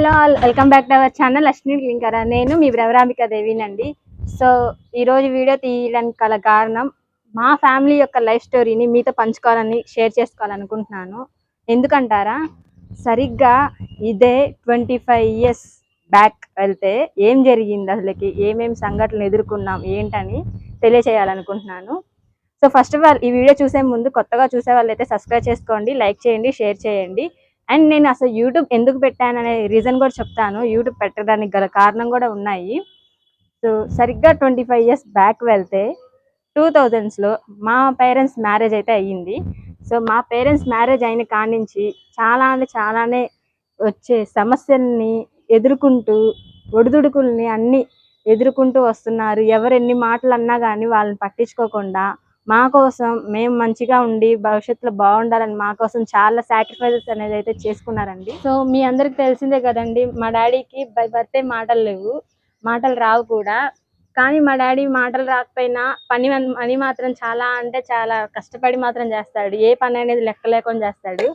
Hello all welcome back to our channel Lakshmi లింకర నేను మీ బ్రవరాంబిక దేవినండి. So ఈరోజు వీడియో తీయడానికి గల కారణం మా ఫ్యామిలీ యొక్క లైఫ్ స్టోరీని మీతో పంచుకోవాలని షేర్ చేసుకోవాలనుకుంటున్నాను. ఎందుకంటారా? సరిగ్గా ఇదే ట్వంటీ ఫైవ్ ఇయర్స్ బ్యాక్ వెళ్తే ఏం జరిగింది అసలుకి? ఏమేమి సంఘటనలు ఎదుర్కొన్నాం ఏంటని తెలియచేయాలనుకుంటున్నాను. సో ఫస్ట్ ఆఫ్ ఆల్ ఈ వీడియో చూసే ముందు కొత్తగా చూసే వాళ్ళైతే సబ్స్క్రైబ్ చేసుకోండి లైక్ చేయండి షేర్ చేయండి. అండ్ నేను అసలు యూట్యూబ్ ఎందుకు పెట్టాననే రీజన్ కూడా చెప్తాను. యూట్యూబ్ పెట్టడానికి గల కారణం కూడా ఉన్నాయి. సో సరిగ్గా ట్వంటీ ఫైవ్ ఇయర్స్ బ్యాక్ వెళ్తే టూ థౌజండ్స్లో మా పేరెంట్స్ మ్యారేజ్ అయితే అయ్యింది. సో మా పేరెంట్స్ మ్యారేజ్ అయిన కాడి నుంచి చాలా అంటే చాలానే వచ్చే సమస్యల్ని ఎదుర్కొంటూ ఒడిదుడుకుల్ని అన్నీ ఎదుర్కొంటూ వస్తున్నారు. ఎవరు ఎన్ని మాటలు అన్నా కానీ వాళ్ళని పట్టించుకోకుండా మా కోసం మేము మంచిగా ఉండి భవిష్యత్తులో బాగుండాలని మా కోసం చాలా సాక్రిఫైసెస్ అనేది అయితే చేసుకున్నారండి. సో మీ అందరికి తెలిసిందే కదండి మా డాడీకి బర్త్డే మాటలు లేవు మాటలు రావు కూడా. కానీ మా డాడీ మాటలు రాకపోయినా పని పని మాత్రం చాలా అంటే చాలా కష్టపడి మాత్రం చేస్తాడు. ఏ పని అనేది లెక్క లేకుండా చేస్తాడు.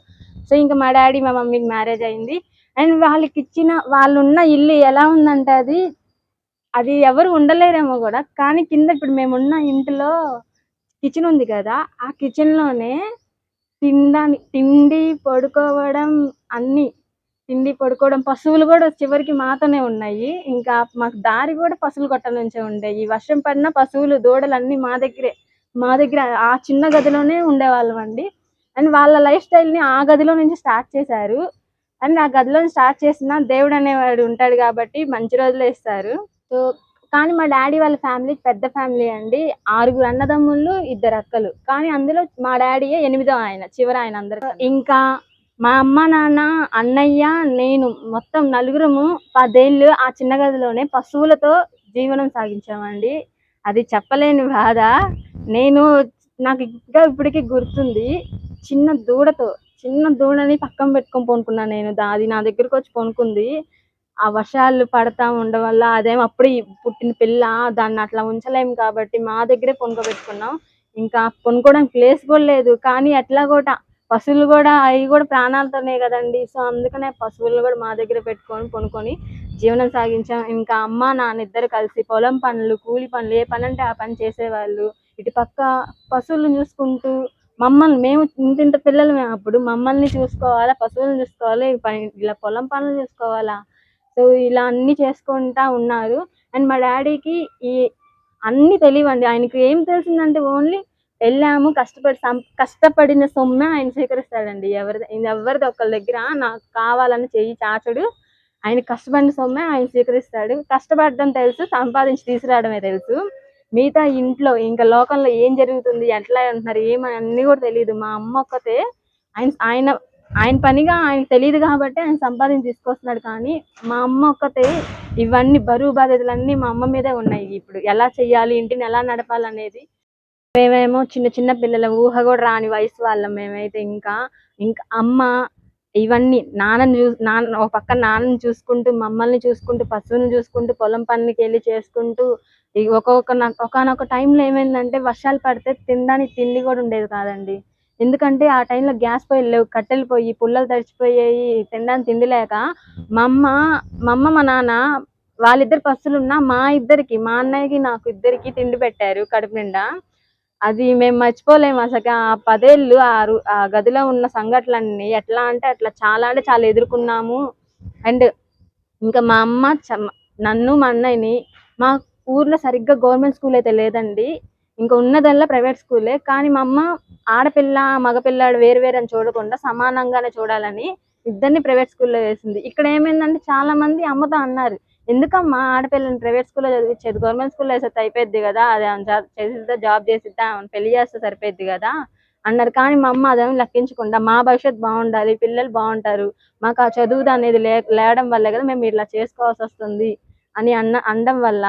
సో ఇంకా మా డాడీ మా మమ్మీకి మ్యారేజ్ అయింది. అండ్ వాళ్ళకి ఇచ్చిన వాళ్ళు ఉన్న ఇల్లు ఎలా ఉందంటే అది అది ఎవరు ఉండలేరేమో కూడా. కానీ కింద ఇప్పుడు మేమున్న ఇంటిలో కిచెన్ ఉంది కదా ఆ కిచెన్లోనే తినడానికి తిండి పడుకోవడం అన్ని తిండి పడుకోవడం పశువులు కూడా చివరికి మాతోనే ఉన్నాయి. ఇంకా మాకు దారి కూడా పశువులు కొట్ట నుంచే ఉండేవి వర్షం పడిన పశువులు దూడలు అన్ని మా దగ్గరే మా దగ్గర ఆ చిన్న గదిలోనే ఉండేవాళ్ళం అండి. అండ్ వాళ్ళ లైఫ్ స్టైల్ని ఆ గదిలో నుంచి స్టార్ట్ చేశారు. అండ్ ఆ గదిలో స్టార్ట్ చేసిన దేవుడు అనేవాడు ఉంటాడు కాబట్టి మంచి రోజులు ఇస్తారు సో కానీ మా డాడీ వాళ్ళ ఫ్యామిలీ పెద్ద ఫ్యామిలీ అండి. ఆరుగురు అన్నదమ్ముళ్ళు ఇద్దరు అక్కలు. కానీ అందులో మా డాడీయే ఎనిమిదో ఆయన చివరి ఆయన అందరు ఇంకా మా అమ్మ నాన్న అన్నయ్య నేను మొత్తం నలుగురము పదేళ్ళు ఆ చిన్న గదిలోనే పశువులతో జీవనం సాగించామండి. అది చెప్పలేని బాధ. నేను నాకు ఇంకా ఇప్పటికీ గుర్తుంది. చిన్న దూడతో చిన్న దూడని పక్కన పెట్టుకొని పనుకున్నాను నేను. అది నా దగ్గరకు వచ్చి పనుకుంది. ఆ వర్షాలు పడతా ఉండడం వల్ల అదేమో అప్పుడు పుట్టిన పిల్ల దాన్ని అట్లా ఉంచలేము కాబట్టి మా దగ్గరే పొనుకోబెట్టుకున్నాం ఇంకా పొనుకోవడానికి ప్లేస్ కూడా లేదు. కానీ ఎట్లా కూడా పశువులు కూడా అవి కూడా ప్రాణాలతోనే కదండి. సో అందుకనే పశువులు కూడా మా దగ్గర పెట్టుకొని కొనుక్కొని జీవనం సాగించాం. ఇంకా అమ్మ నాన్న ఇద్దరు కలిసి పొలం పనులు కూలి పనులు ఏ పని అంటే ఆ పని చేసేవాళ్ళు. ఇటు పక్క పశువులను చూసుకుంటూ మమ్మల్ని మేము ఇంత ఇంత పిల్లలు మేము అప్పుడు. మమ్మల్ని చూసుకోవాలా? పశువులను చూసుకోవాలి? పని ఇలా పొలం పనులు చూసుకోవాలా? సో ఇలా అన్ని చేసుకుంటా ఉన్నారు. అండ్ మా డాడీకి ఈ అన్ని తెలియవండి ఆయనకి ఏం తెలిసిందంటే ఓన్లీ వెళ్ళాము కష్టపడి కష్టపడిన సొమ్మే ఆయన స్వీకరిస్తాడండి. ఎవరి ఎవరిది ఒకళ్ళ దగ్గర నాకు కావాలని చెయ్యి చాచడు ఆయన కష్టపడిన సొమ్మే ఆయన స్వీకరిస్తాడు. కష్టపడడం తెలుసు సంపాదించి తీసుకురావడమే తెలుసు. మిగతా ఇంట్లో ఇంకా లోకంలో ఏం జరుగుతుంది ఎట్లా అంటున్నారు ఏమని అన్ని కూడా తెలియదు మా అమ్మ ఒక్కతే ఆయన ఆయన ఆయన పనిగా ఆయన తెలియదు కాబట్టి ఆయన సంపాదించి తీసుకొస్తున్నాడు కానీ మా అమ్మ ఒక్కతే ఇవన్నీ బరువు బాధ్యతలన్నీ మా అమ్మ మీదే ఉన్నాయి. ఇప్పుడు ఎలా చెయ్యాలి ఇంటిని ఎలా నడపాలనేది మేమేమో చిన్న చిన్న పిల్లల ఊహ కూడా రాని వయసు వాళ్ళం మేమైతే ఇంకా. ఇంకా అమ్మ ఇవన్నీ నాన్నని చూ నాన్న ఒక పక్క నాన్నని చూసుకుంటూ మమ్మల్ని చూసుకుంటూ పశువుని చూసుకుంటూ పొలం పనికి వెళ్ళి చేసుకుంటూ ఒక్కొక్క ఒకనొక టైంలో ఏమైందంటే వర్షాలు పడితే తినడానికి తిండి కూడా ఉండేది కాదండి. ఎందుకంటే ఆ టైంలో గ్యాస్ పొయ్యిలు లేవు కట్టెలు పొయ్యి పుల్లలు తడిచిపోయాయి తినడానికి తిండి లేక మా అమ్మ మా అమ్మ మా నాన్న వాళ్ళిద్దరు పస్తులు ఉన్నా మా ఇద్దరికి మా అన్నయ్యకి నాకు ఇద్దరికి తిండి పెట్టారు కడుపు నిండా. అది మేము మర్చిపోలేము అసలు. ఆ పదేళ్ళు ఆ గదిలో ఉన్న సంఘటనలన్నీ ఎట్లా అంటే అట్లా చాలా అంటే చాలా ఎదుర్కొన్నాము. అండ్ ఇంకా మా అమ్మ నన్ను మా అన్నయ్యని మా ఊర్లో సరిగ్గా గవర్నమెంట్ స్కూల్ అయితే లేదండి. ఇంకా ఉన్నదల్లా ప్రైవేట్ స్కూలే. కానీ మా అమ్మ ఆడపిల్ల మగపిల్లాడు వేరు వేరు అని చూడకుండా సమానంగానే చూడాలని ఇద్దరిని ప్రైవేట్ స్కూల్లో వేసింది. ఇక్కడ ఏమైందంటే చాలా మంది అమ్మతో అన్నారు ఎందుకమ్మా ఆడపిల్లని ప్రైవేట్ స్కూల్లో చదివించేది గవర్నమెంట్ స్కూల్లో వేసేది అయిపోయింది కదా అది చేసిద్దా జాబ్ చేసిద్దా పెళ్ళి చేస్తే సరిపోద్ది కదా అన్నారు. కానీ మా అమ్మ అదేమి లెక్కించకుండా మా భవిష్యత్తు బాగుండాలి పిల్లలు బాగుంటారు మాకు ఆ చదువు అనేది లే లేడం వల్లే కదా మేము ఇట్లా చేసుకోవాల్సి వస్తుంది అని అన్న అనడం వల్ల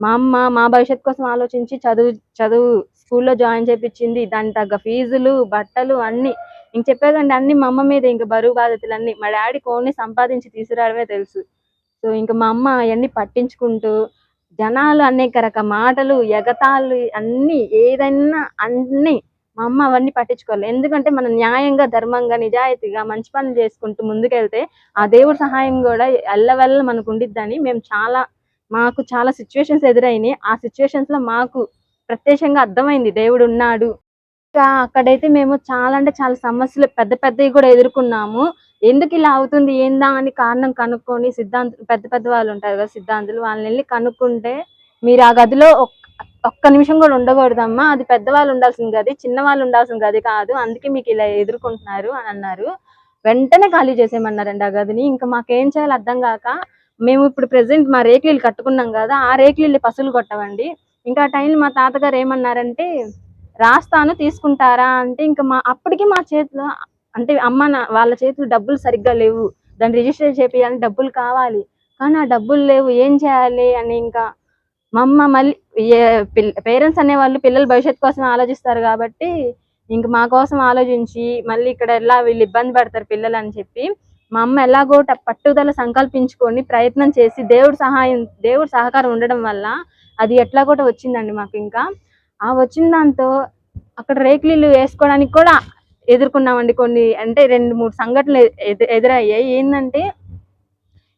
మా అమ్మ మా భవిష్యత్ కోసం ఆలోచించి చదువు చదువు స్కూల్లో జాయిన్ చేపించింది దాని తగ్గ ఫీజులు బట్టలు అన్ని. ఇంక చెప్పేదండి అన్ని మా అమ్మ మీద. ఇంకా బరువు బాధ్యతలు అన్ని మా డాడీ కోని సంపాదించి తీసుకురావడమే తెలుసు. సో ఇంకా మా అమ్మ అవన్నీ పట్టించుకుంటూ జనాలు అనేక రక మాటలు ఎగతాళి అన్ని ఏదైనా అన్ని మా అమ్మ అవన్నీ పట్టించుకోవాలి. ఎందుకంటే మనం న్యాయంగా ధర్మంగా నిజాయితీగా మంచి పనులు చేసుకుంటూ ముందుకెళ్తే ఆ దేవుడి సహాయం కూడా ఎల్లవెల్ల మనకు ఉండిద్దని మేము చాలా మాకు చాలా సిచ్యువేషన్స్ ఎదురైనాయి. ఆ సిచ్యువేషన్స్లో మాకు ప్రత్యక్షంగా అర్థమైంది దేవుడు ఉన్నాడు. ఇంకా అక్కడైతే మేము చాలా అంటే చాలా సమస్యలు పెద్ద పెద్దవి కూడా ఎదుర్కొన్నాము. ఎందుకు ఇలా అవుతుంది? ఏందా అని కారణం కనుక్కొని సిద్ధాంత పెద్ద పెద్ద వాళ్ళు ఉంటారు కదా సిద్ధాంతులు వాళ్ళని వెళ్ళి కనుక్కుంటే మీరు ఆ గదిలో ఒక్క ఒక్క నిమిషం కూడా ఉండకూడదమ్మా. అది పెద్దవాళ్ళు ఉండాల్సిన గది చిన్న వాళ్ళు ఉండాల్సిన గది కాదు. అందుకే మీకు ఇలా ఎదుర్కొంటున్నారు అని అన్నారు. వెంటనే ఖాళీ చేసేయమన్నారండి ఆ గదిని. ఇంకా మాకేం చేయాలో అర్థం కాక మేము ఇప్పుడు ప్రెసెంట్ మా రేకులు కట్టుకున్నాం కదా ఆ రేకులు పసులు కొట్టవండి. ఇంకా ఆ టైంలో మా తాతగారు ఏమన్నారంటే రాస్తాను తీసుకుంటారా? అంటే ఇంకా మా అప్పటికి మా చేతిలో అంటే అమ్మ నా వాళ్ళ చేతులు డబ్బులు సరిగ్గా లేవు. దాన్ని రిజిస్టర్ చేపియాలని డబ్బులు కావాలి. కానీ ఆ డబ్బులు లేవు ఏం చేయాలి అని ఇంకా మా అమ్మ మళ్ళీ పేరెంట్స్ అనేవాళ్ళు పిల్లల భవిష్యత్తు కోసం ఆలోచిస్తారు కాబట్టి ఇంక మా కోసం ఆలోచించి మళ్ళీ ఇక్కడ ఎలా వీళ్ళు ఇబ్బంది పడతారు పిల్లలు అని చెప్పి మా అమ్మ ఎలాగో పట్టుదల సంకల్పించుకొని ప్రయత్నం చేసి దేవుడి సహాయం దేవుడి సహకారం ఉండడం వల్ల అది ఎట్లా కూడా వచ్చిందండి మాకు ఇంకా. ఆ వచ్చిన దాంతో అక్కడ రేకులు వేసుకోవడానికి కూడా ఎదుర్కొన్నామండి కొన్ని అంటే రెండు మూడు సంఘటనలు ఎదు ఎదురయ్యాయి. ఏంటంటే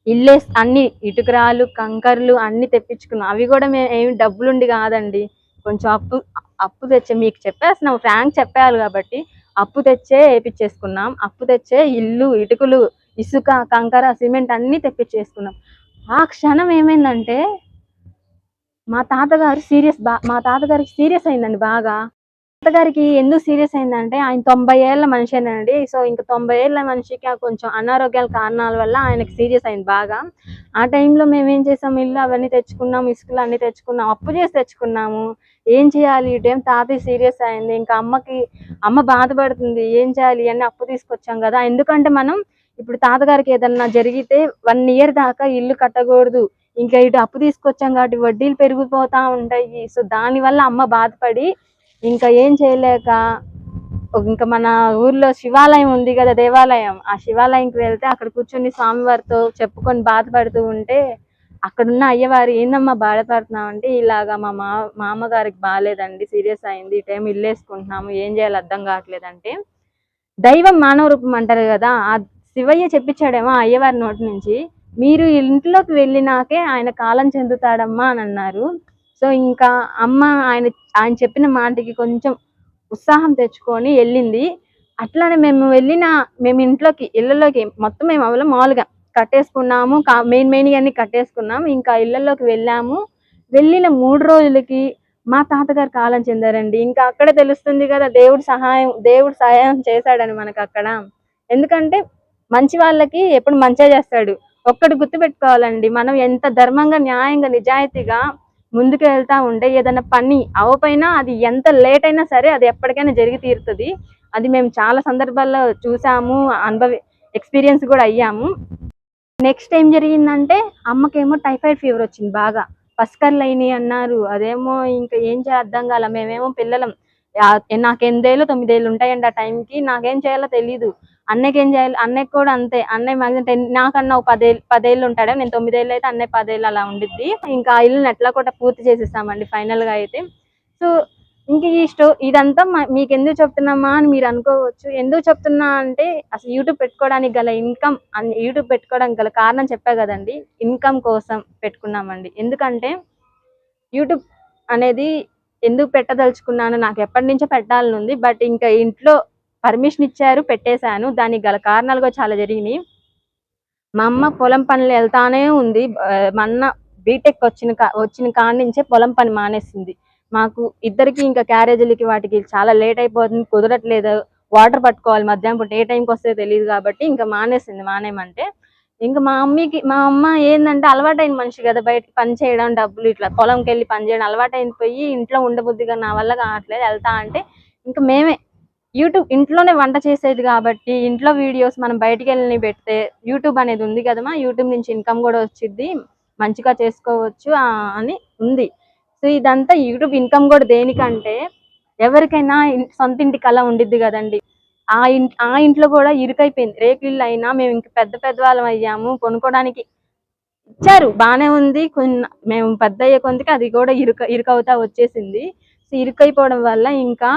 ఇల్లే అన్ని ఇటుకరాలు కంకర్లు అన్ని తెప్పించుకున్నాం. అవి కూడా మేము ఏమి డబ్బులుండి కాదండి. కొంచెం అప్పు అప్పు తెచ్చే మీకు చెప్పేస్తున్నాం ఫ్రాంక్ చెప్పేయాలి కాబట్టి అప్పు తెచ్చే వేపించేసుకున్నాం అప్పు తెచ్చే ఇల్లు ఇటుకలు ఇసుక కంకర సిమెంట్ అన్ని తెప్పించేసుకున్నాం. ఆ క్షణం ఏమైందంటే మా తాతగారు సీరియస్ బా మా తాతగారికి సీరియస్ అయిందండి బాగా. తాతగారికి ఎందుకు సీరియస్ అయిందంటే ఆయన తొంభై ఏళ్ళ మనిషేనండి సో ఇంకా తొంభై ఏళ్ళ మనిషికి కొంచెం అనారోగ్యాల కారణాల వల్ల ఆయనకి సీరియస్ అయింది బాగా. ఆ టైంలో మేము ఏం చేసాం? ఇల్లు అవన్నీ తెచ్చుకున్నాం ఇసుకలు అన్ని తెచ్చుకున్నాం అప్పు చేసి తెచ్చుకున్నాము. ఏం చేయాలి? ఈ టైం తాతయ్య సీరియస్ అయింది. ఇంకా అమ్మకి అమ్మ బాధపడుతుంది. ఏం చేయాలి? అని అప్పు తీసుకొచ్చాం కదా. ఎందుకంటే మనం ఇప్పుడు తాతగారికి ఏదన్నా జరిగితే వన్ ఇయర్ దాకా ఇల్లు కట్టకూడదు. ఇంకా ఇటు అప్పు తీసుకొచ్చాం కాబట్టి వడ్డీలు పెరిగిపోతా ఉంటాయి. సో దానివల్ల అమ్మ బాధపడి ఇంకా ఏం చేయలేక ఇంకా మన ఊర్లో శివాలయం ఉంది కదా దేవాలయం. ఆ శివాలయంకి వెళ్తే అక్కడ కూర్చొని స్వామివారితో చెప్పుకొని బాధపడుతూ ఉంటే అక్కడున్న అయ్యవారు ఏందమ్మా బాధపడుతున్నాం అంటే ఇలాగా మా మా మా అమ్మగారికి బాగాలేదండి. సీరియస్ అయింది. ఈ టైం ఇల్లు వేసుకుంటున్నాము. ఏం చేయాలి అర్థం కావట్లేదంటే దైవం మానవ రూపం అంటారు కదా. శివయ్య చెప్పించాడేమో అయ్యవారి నోటి నుంచి మీరు ఇంట్లోకి వెళ్ళినాకే ఆయన కాలం చెందుతాడమ్మా అని అన్నారు. సో ఇంకా అమ్మ ఆయన ఆయన చెప్పిన మాటకి కొంచెం ఉత్సాహం తెచ్చుకొని వెళ్ళింది. అట్లానే మేము వెళ్ళిన మేము ఇంట్లోకి ఇళ్ళలోకి మొత్తం మేము అవలో మామూలుగా కట్టేసుకున్నాము మెయిన్ మెయిన్ అన్ని కట్టేసుకున్నాము. ఇంకా ఇళ్ళలోకి వెళ్ళాము. వెళ్ళిన మూడు రోజులకి మా తాతగారు కాలం చెందారండి. ఇంకా అక్కడే తెలుస్తుంది కదా దేవుడి సహాయం దేవుడు సహాయం చేశాడని మనకు అక్కడ. ఎందుకంటే మంచి వాళ్ళకి ఎప్పుడు మంచిగా చేస్తాడు. ఒక్కటి గుర్తుపెట్టుకోవాలండి మనం ఎంత ధర్మంగా న్యాయంగా నిజాయితీగా ముందుకు వెళ్తా ఉంటే ఏదైనా పని అవపైనా అది ఎంత లేట్ అయినా సరే అది ఎప్పటికైనా జరిగి తీరుతుంది. అది మేము చాలా సందర్భాల్లో చూసాము అనుభవి ఎక్స్పీరియన్స్ కూడా అయ్యాము. నెక్స్ట్ ఏం జరిగిందంటే అమ్మకేమో టైఫాయిడ్ ఫీవర్ వచ్చింది బాగా. పస్కర్లు అయినాయి అన్నారు అదేమో ఇంకా ఏం చేద్దాం అర్థం కాల మేమేమో పిల్లలం. నాకు ఎనిమిదేళ్ళు తొమ్మిదేళ్ళు ఉంటాయండి ఆ టైంకి నాకేం చేయాలో తెలియదు అన్నయ్యకి ఏం చేయాలి? అన్నయ్యకి కూడా అంతే. అన్నయ్య మాక్సిమం టెన్ నాకన్నా ఒక పదేళ్ళు పదేళ్ళు ఉంటాడు. నేను తొమ్మిదేళ్ళు అయితే అన్నయ్య పదేళ్ళు అలా ఉండిద్ది. ఇంకా ఆ ఇల్లుని ఎట్లా కూడా పూర్తి చేసేస్తామండి ఫైనల్గా అయితే. సో ఇంక ఈ స్టో ఇదంతా మీకు ఎందుకు చెప్తున్నామా అని మీరు అనుకోవచ్చు. ఎందుకు చెప్తున్నా అంటే అసలు యూట్యూబ్ పెట్టుకోవడానికి గల ఇన్కమ్ యూట్యూబ్ పెట్టుకోవడానికి గల కారణం చెప్పా కదండి. ఇన్కమ్ కోసం పెట్టుకున్నామండి. ఎందుకంటే యూట్యూబ్ అనేది ఎందుకు పెట్టదలుచుకున్నాను నాకు ఎప్పటి నుంచో పెట్టాలని ఉంది. బట్ ఇంకా ఇంట్లో పర్మిషన్ ఇచ్చారు పెట్టేశాను. దానికి గల కారణాలు చాలా జరిగినాయి. మా అమ్మ పొలం పనులు వెళ్తానే ఉంది. మా అన్న బీటెక్ వచ్చిన కా- వచ్చిన కాడి నుంచే పొలం పని మానేసింది. మాకు ఇద్దరికి ఇంకా క్యారేజీలకి వాటికి చాలా లేట్ అయిపోతుంది కుదరట్లేదు. వాటర్ పట్టుకోవాలి మధ్యాహ్నం పూట ఏ టైంకి వస్తే తెలియదు కాబట్టి ఇంకా మానేసింది మానేమంటే ఇంకా మా అమ్మకి మా అమ్మ ఏంటంటే అలవాటైన మనిషి కదా బయట పని చేయడం డబ్బులు ఇట్లా పొలంకి వెళ్ళి పని చేయడం అలవాటైన పోయి ఇంట్లో ఉండబుద్దిగా నా వల్ల కావట్లేదు వెళ్తా అంటే ఇంకా మేమే యూట్యూబ్ ఇంట్లోనే వంట చేసేది కాబట్టి ఇంట్లో వీడియోస్ మనం బయటికి వెళ్ళి పెడితే యూట్యూబ్ అనేది ఉంది కదమ్మా యూట్యూబ్ నుంచి ఇన్కమ్ కూడా వచ్చింది మంచిగా చేసుకోవచ్చు అని ఉంది. సో ఇదంతా యూట్యూబ్ ఇన్కమ్ కూడా దేనికంటే ఎవరికైనా సొంత ఇంటి కళ ఉండిద్ది కదండి. ఆ ఇంట్ ఆ ఇంట్లో కూడా ఇరుకైపోయింది. రేకులు అయినా మేము ఇంక పెద్ద పెద్ద వాళ్ళం అయ్యాము కొనుక్కోవడానికి ఇచ్చారు బాగానే ఉంది. కొన్ని మేము పెద్ద అయ్యే కొందికి అది కూడా ఇరుక ఇరుకవుతా వచ్చేసింది. సో ఇరుకైపోవడం వల్ల ఇంకా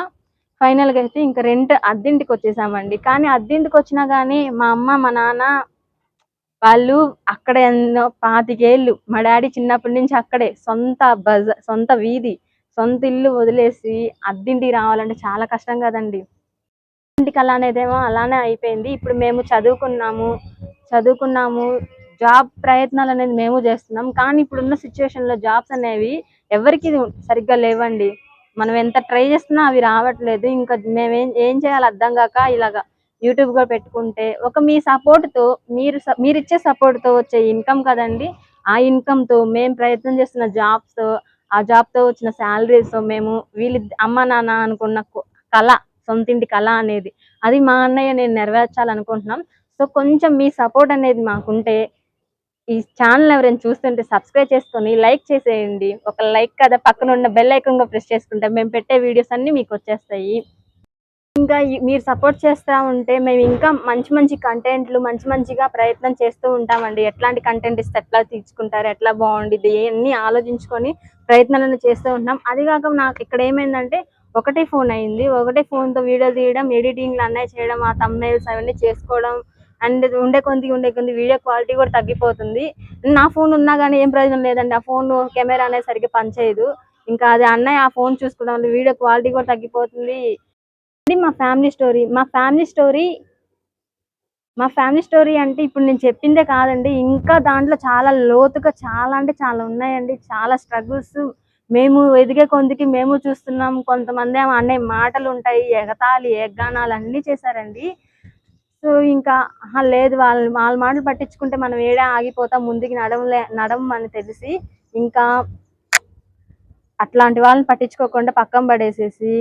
ఫైనల్గా అయితే ఇంకా రెంట్ అద్దింటికి వచ్చేసామండి. కానీ అద్దింటికి వచ్చినా కానీ మా అమ్మ మా నాన్న వాళ్ళు అక్కడ ఎన్నో పాతికేళ్ళు మా డాడీ చిన్నప్పటి నుంచి అక్కడే సొంత బజ సొంత వీధి సొంత ఇల్లు వదిలేసి అద్దింటికి రావాలంటే చాలా కష్టం కదండి. ఇంటికి అలానేదేమో అలానే అయిపోయింది. ఇప్పుడు మేము చదువుకున్నాము చదువుకున్నాము జాబ్ ప్రయత్నాలు అనేది మేము చేస్తున్నాం. కానీ ఇప్పుడున్న సిచ్యువేషన్లో జాబ్స్ అనేవి ఎవరికి సరిగ్గా లేవండి. మనం ఎంత ట్రై చేస్తున్నా అవి రావట్లేదు. ఇంకా మేము ఏం ఏం చేయాలో అర్థం కాక ఇలాగా యూట్యూబ్ కూడా పెట్టుకుంటే ఒక మీ సపోర్ట్తో మీరు మీరు ఇచ్చే సపోర్ట్తో వచ్చే ఇన్కమ్ కదండి. ఆ ఇన్కమ్తో మేము ప్రయత్నం చేస్తున్న జాబ్స్తో ఆ జాబ్తో వచ్చిన శాలరీస్ మేము వీళ్ళు అమ్మ నాన్న అనుకున్న కళ సొంతింటి కళ అనేది అది మా అన్నయ్య నేను నెరవేర్చాలనుకుంటున్నాం. సో కొంచెం మీ సపోర్ట్ అనేది మాకుంటే ఈ ఛానల్ ఎవరైనా చూస్తుంటే సబ్స్క్రైబ్ చేసుకొని లైక్ చేసేయండి. ఒక లైక్ కదా పక్కన ఉన్న బెల్ ఐకన్ కూడా ప్రెస్ చేసుకుంటే మేము పెట్టే వీడియోస్ అన్ని మీకు వచ్చేస్తాయి. ఇంకా మీరు సపోర్ట్ చేస్తూ ఉంటే మేము ఇంకా మంచి మంచి కంటెంట్లు మంచి మంచిగా ప్రయత్నం చేస్తూ ఉంటామండి. ఎట్లాంటి కంటెంట్ ఇస్తే ఎట్లా తీర్చుకుంటారు ఎట్లా బాగుండిద్ది ఇవన్నీ ఆలోచించుకొని ప్రయత్నాలను చేస్తూ ఉంటాం అది కాక నాకు ఇక్కడ ఏమైందంటే ఒకటే ఫోన్ అయింది. ఒకటే ఫోన్తో తో వీడియో తీయడం ఎడిటింగ్లు అన్నీ చేయడం ఆ thumbnails అవన్నీ చేసుకోవడం అండ్ ఉండే కొద్ది ఉండే కొద్ది వీడియో క్వాలిటీ కూడా తగ్గిపోతుంది. నా ఫోన్ ఉన్నా కానీ ఏం ప్రయోజనం లేదండి. ఆ ఫోన్ కెమెరా అనేది సరిగ్గా పనిచేయదు. ఇంకా అది అన్నయ్య ఆ ఫోన్ చూసుకోవడం వల్ల వీడియో క్వాలిటీ కూడా తగ్గిపోతుంది. ఇది మా ఫ్యామిలీ స్టోరీ. మా ఫ్యామిలీ స్టోరీ మా ఫ్యామిలీ స్టోరీ అంటే ఇప్పుడు నేను చెప్పిందే కాదండి. ఇంకా దాంట్లో చాలా లోతుగా చాలా అంటే చాలా ఉన్నాయండి. చాలా స్ట్రగుల్స్. మేము ఎదిగే కొందికి మేము చూస్తున్నాం. కొంతమంది అన్నయ్య అనే మాటలు ఉంటాయి ఎగతాళి ఎగ్గానాలు అన్నీ చేశారండి. సో ఇంకా లేదు వాళ్ళ వాళ్ళ మాటలు పట్టించుకుంటే మనం ఏడే ఆగిపోతాం ముందుకి నడవలే నడవం అని తెలిసి ఇంకా అట్లాంటి వాళ్ళని పట్టించుకోకుండా పక్కన పడేసేసి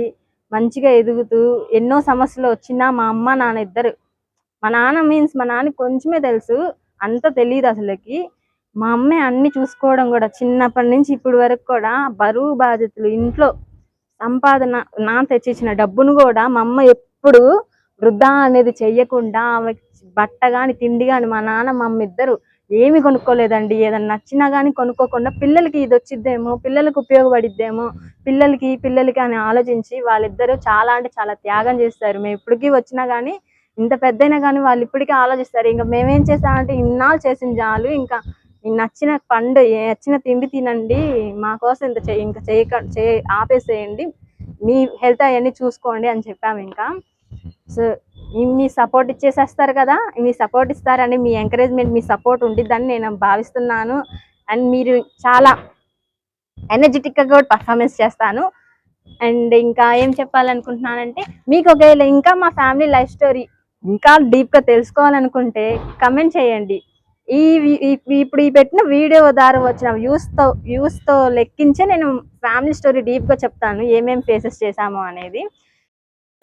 మంచిగా ఎదుగుతూ ఎన్నో సమస్యలు వచ్చినా మా అమ్మ నాన్న ఇద్దరు. మా నాన్న మీన్స్ మా నాన్న కొంచెమే తెలుసు అంత తెలియదు అసలుకి. మా అమ్మే అన్ని చూసుకోవడం కూడా చిన్నప్పటి నుంచి ఇప్పటి వరకు కూడా బరువు బాధ్యతలు ఇంట్లో సంపాదన నా తెచ్చిచ్చిన డబ్బును కూడా మా అమ్మ ఎప్పుడు వృధా అనేది చెయ్యకుండా ఆమె బట్ట కానీ తిండి కానీ మా నాన్న మమ్మ ఇద్దరు ఏమి కొనుక్కోలేదండి. ఏదన్నా నచ్చినా కానీ కొనుక్కోకుండా పిల్లలకి ఇది వచ్చిద్దేమో పిల్లలకు ఉపయోగపడిద్దేమో పిల్లలకి పిల్లలకి అని ఆలోచించి వాళ్ళిద్దరూ చాలా అంటే చాలా త్యాగం చేస్తారు. మేము ఇప్పటికీ వచ్చినా కానీ ఇంత పెద్దయినా కానీ వాళ్ళు ఇప్పటికీ ఆలోచిస్తారు. ఇంకా మేమేం చేస్తామంటే ఇన్నాళ్ళు చేసిన చాలు ఇంకా నచ్చిన పండు నచ్చిన తిండి తినండి మా కోసం ఇంత చే ఇంకా చేయక చే ఆపేసేయండి. మీ హెల్త్ అవన్నీ చూసుకోండి అని చెప్పాము ఇంకా. సో మీ సపోర్ట్ ఇచ్చేసేస్తారు కదా మీ సపోర్ట్ ఇస్తారని మీ ఎంకరేజ్మెంట్ మీ సపోర్ట్ ఉండిద్దని నేను భావిస్తున్నాను. అండ్ మీరు చాలా ఎనర్జెటిక్గా కూడా పర్ఫార్మెన్స్ చేస్తాను. అండ్ ఇంకా ఏం చెప్పాలనుకుంటున్నానంటే మీకు ఒకవేళ ఇంకా మా ఫ్యామిలీ లైఫ్ స్టోరీ ఇంకా డీప్గా తెలుసుకోవాలనుకుంటే కమెంట్ చేయండి. ఈ ఇప్పుడు ఈ పెట్టిన వీడియో ద్వారా వచ్చిన వ్యూస్తో వ్యూస్తో లెక్కించే నేను ఫ్యామిలీ స్టోరీ డీప్గా చెప్తాను ఏమేం ఫేసెస్ చేశాము అనేది.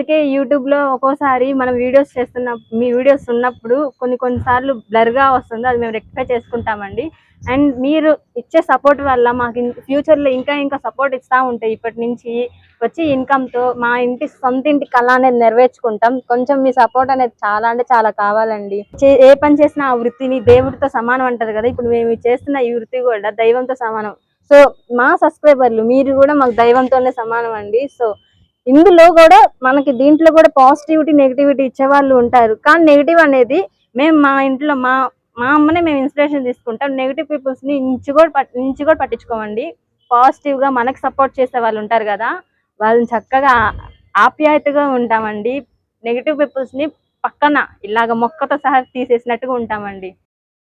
అందుకే యూట్యూబ్లో ఒక్కోసారి మనం వీడియోస్ చేస్తున్న మీ వీడియోస్ ఉన్నప్పుడు కొన్ని కొన్నిసార్లు బ్లర్గా వస్తుంది. అది మేము రెక్టిఫై చేసుకుంటామండి. అండ్ మీరు ఇచ్చే సపోర్ట్ వల్ల మాకు ఫ్యూచర్లో ఇంకా ఇంకా సపోర్ట్ ఇస్తా ఉంటాయి. ఇప్పటి నుంచి వచ్చే ఇన్కమ్తో మా ఇంటి సొంత ఇంటి కళ అనేది నెరవేర్చుకుంటాం. కొంచెం మీ సపోర్ట్ అనేది చాలా అంటే చాలా కావాలండి. చే- ఏ పని చేసినా ఆ వృత్తిని దేవుడితో సమానం అంటారు కదా. ఇప్పుడు మేము చేస్తున్న ఈ వృత్తి కూడా దైవంతో సమానం. సో మా సబ్స్క్రైబర్లు మీరు కూడా మాకు దైవంతోనే సమానం అండి. సో ఇందులో కూడా మనకి దీంట్లో కూడా పాజిటివిటీ నెగిటివిటీ ఇచ్చే వాళ్ళు ఉంటారు. కానీ నెగిటివ్ అనేది మేము మా ఇంట్లో మా మా అమ్మనే మేము ఇన్స్పిరేషన్ తీసుకుంటాం. నెగిటివ్ పీపుల్స్ని ఇంచు కూడా పట్- ఇంచు కూడా పట్టించుకోమండి. పాజిటివ్గా మనకు సపోర్ట్ చేసే వాళ్ళు ఉంటారు కదా వాళ్ళని చక్కగా ఆప్యాయతగా ఉంటామండి. నెగిటివ్ పీపుల్స్ని పక్కన ఇలాగ మొక్కతో సహా తీసేసినట్టుగా ఉంటామండి.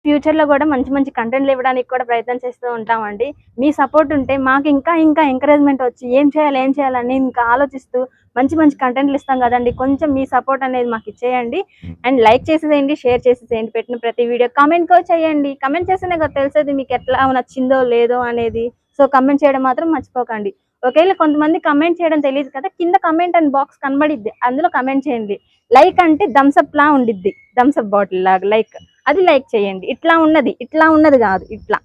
ఫ్యూచర్లో కూడా మంచి మంచి కంటెంట్లు ఇవ్వడానికి కూడా ప్రయత్నం చేస్తూ ఉంటామండి. మీ సపోర్ట్ ఉంటే మాకు ఇంకా ఇంకా ఎంకరేజ్మెంట్ వచ్చి ఏం చేయాలి ఏం చేయాలని ఇంకా ఆలోచిస్తూ మంచి మంచి కంటెంట్లు ఇస్తాం కదండి. కొంచెం మీ సపోర్ట్ అనేది మాకు ఇచ్చేయండి. అండ్ లైక్ చేసేసేయండి షేర్ చేసేసేయండి. పెట్టిన ప్రతి వీడియో కమెంట్ కూడా చేయండి. కమెంట్ చేస్తేనే కదా తెలిసేది మీకు ఎట్లా నచ్చిందో లేదో అనేది. సో కమెంట్ చేయడం మాత్రం మర్చిపోకండి. ఒకవేళ కొంతమంది కమెంట్ చేయడం తెలియదు కదా కింద కమెంట్ అండ్ బాక్స్ కనబడిద్ది. అందులో కమెంట్ చేయండి. లైక్ అంటే థమ్స్అప్ లా ఉండిద్ది. థమ్స్అప్ బాటిల్ లాగా లైక్ అది లైక్ చేయండి. ఇట్లా ఉన్నది ఇట్లా ఉన్నది కాదు ఇట్లా.